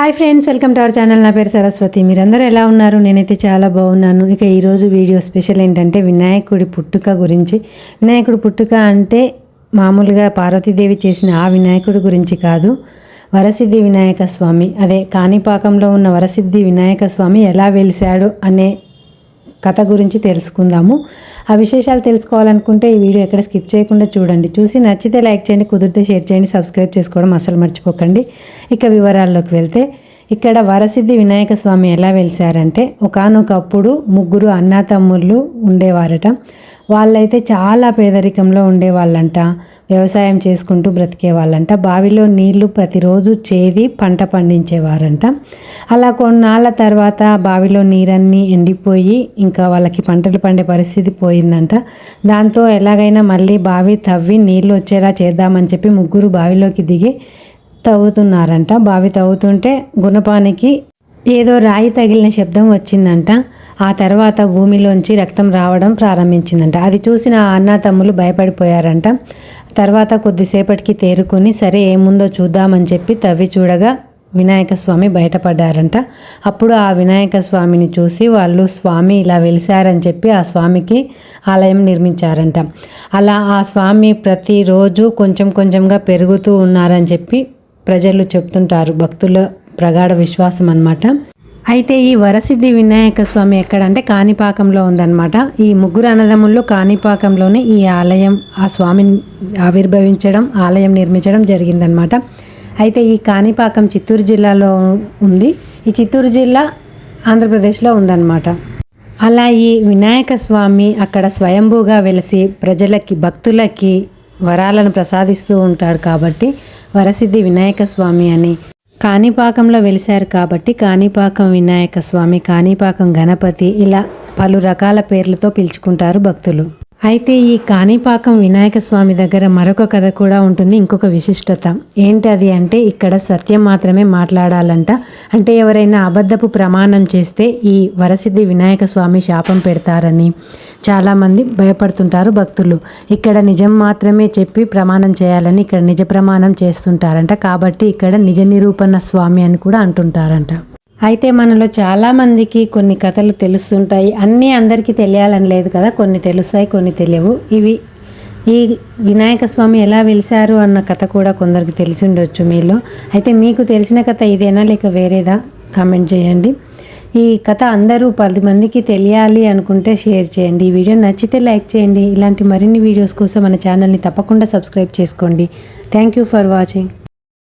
Hi friends welcome to our channel. నా పేరు సరస్వతి. మీరందరూ ఎలా ఉన్నారు? నేనైతే చాలా బాగున్నాను. ఇక ఈరోజు వీడియో స్పెషల్ ఏంటంటే వినాయకుడి పుట్టుక గురించి. వినాయకుడి పుట్టుక అంటే మామూలుగా పార్వతీదేవి చేసిన ఆ వినాయకుడి గురించి కాదు. వరసిద్ధి వినాయక స్వామి. అదే కాణిపాకంలో ఉన్న వరసిద్ధి వినాయక స్వామి ఎలా వెలిశాడు అనే కథ గురించి తెలుసుకుందాము. ఆ విశేషాలు తెలుసుకోవాలనుకుంటే ఈ వీడియో ఎక్కడ స్కిప్ చేయకుండా చూడండి. చూసి నచ్చితే లైక్ చేయండి కుదిరితే షేర్ చేయండి సబ్స్క్రైబ్ చేసుకోవడం అసలు మర్చిపోకండి. ఇక వివరాల్లోకి వెళ్తే ఇక్కడ వరసిద్ధి వినాయక స్వామి ఎలా వెలిసారంటే ఒకనొకప్పుడు ముగ్గురు అన్నతమ్ముళ్ళు ఉండేవారట. వాళ్ళైతే చాలా పేదరికంలో ఉండేవాళ్ళంట వ్యవసాయం చేసుకుంటూ బ్రతికే వాళ్ళంట బావిలో నీళ్ళు ప్రతిరోజు చేది పంట పండించేవారంట. అలా కొన్నాళ్ళ తర్వాత బావిలో నీరన్నీ ఎండిపోయి ఇంకా వాళ్ళకి పంటలు పండే పరిస్థితి పోయిందంట. దాంతో ఎలాగైనా మళ్ళీ బావి తవ్వి నీళ్ళు వచ్చేలా చేద్దామని చెప్పి ముగ్గురు బావిలోకి దిగి తవ్వుతున్నారంట. బావి తవ్వుతుంటే గుణపానికి ఏదో రాయి తగిలిన శబ్దం వచ్చిందంట. ఆ తర్వాత భూమిలోంచి రక్తం రావడం ప్రారంభించిందంట. అది చూసిన అన్న తమ్ములు భయపడిపోయారంట. తర్వాత కొద్దిసేపటికి తేరుకొని సరే ఏముందో చూద్దామని చెప్పి తవ్వి చూడగా వినాయక స్వామి బయటపడ్డారంట. అప్పుడు ఆ వినాయక స్వామిని చూసి వాళ్ళు స్వామి ఇలా వెలిసారని చెప్పి ఆ స్వామికి ఆలయం నిర్మించారంట. అలా ఆ స్వామి ప్రతిరోజు కొంచెం కొంచెంగా పెరుగుతూ ఉన్నారని చెప్పి ప్రజలు చెప్తుంటారు. భక్తుల ప్రగాఢ విశ్వాసం అనమాట అయితే ఈ వరసిద్ధి వినాయక స్వామి ఎక్కడంటే కాణిపాకంలో ఉందన్నమాట. ఈ ముగ్గురు అన్నదమ్ముల్లో కాణిపాకంలోనే ఈ ఆలయం ఆ స్వామిని ఆవిర్భవించడం ఆలయం నిర్మించడం జరిగిందనమాట అయితే ఈ కాణిపాకం చిత్తూరు జిల్లాలో ఉంది. ఈ చిత్తూరు జిల్లా ఆంధ్రప్రదేశ్లో ఉందన్నమాట. అలా ఈ వినాయక స్వామి అక్కడ స్వయంభూగా వెలిసి ప్రజలకి భక్తులకి వరాలను ప్రసాదిస్తూ ఉంటాడు కాబట్టి వరసిద్ధి వినాయక స్వామి అని కాణిపాకంలో వెలిశారు కాబట్టి కాణిపాకం వినాయక స్వామి కాణిపాకం గణపతి ఇలా పలు రకాల పేర్లతో పిలుచుకుంటారు భక్తులు. అయితే ఈ కాణిపాకం వినాయక స్వామి దగ్గర మరొక కథ కూడా ఉంటుంది ఇంకొక విశిష్టత. ఏంటి అది అంటే ఇక్కడ సత్యం మాత్రమే మాట్లాడాలంట. అంటే ఎవరైనా అబద్ధపు ప్రమాణం చేస్తే ఈ వరసిద్ధి వినాయక స్వామి శాపం పెడతారని చాలామంది భయపడుతుంటారు భక్తులు. ఇక్కడ నిజం మాత్రమే చెప్పి ప్రమాణం చేయాలని ఇక్కడ నిజ ప్రమాణం చేస్తుంటారంట. కాబట్టి ఇక్కడ నిజ నిరూపణ స్వామి అని కూడా అంటుంటారంట. అయితే మనలో చాలామందికి కొన్ని కథలు తెలుస్తుంటాయి. అన్నీ అందరికీ తెలియాలని లేదు కదా? కొన్ని తెలుస్తాయి కొన్ని తెలియవు. ఇవి ఈ వినాయక స్వామి ఎలా వెలిశారు అన్న కథ కూడా కొందరికి తెలిసి ఉండొచ్చు మీలో. అయితే మీకు తెలిసిన కథ ఇదేనా లేక వేరేదా? కామెంట్ చేయండి. ఈ కథ అందరూ పది మందికి తెలియాలి అనుకుంటే షేర్ చేయండి. ఈ వీడియో నచ్చితే లైక్ చేయండి. ఇలాంటి మరిన్ని వీడియోస్ కోసం మన ఛానల్ని తప్పకుండా సబ్స్క్రైబ్ చేసుకోండి. Thank you for watching.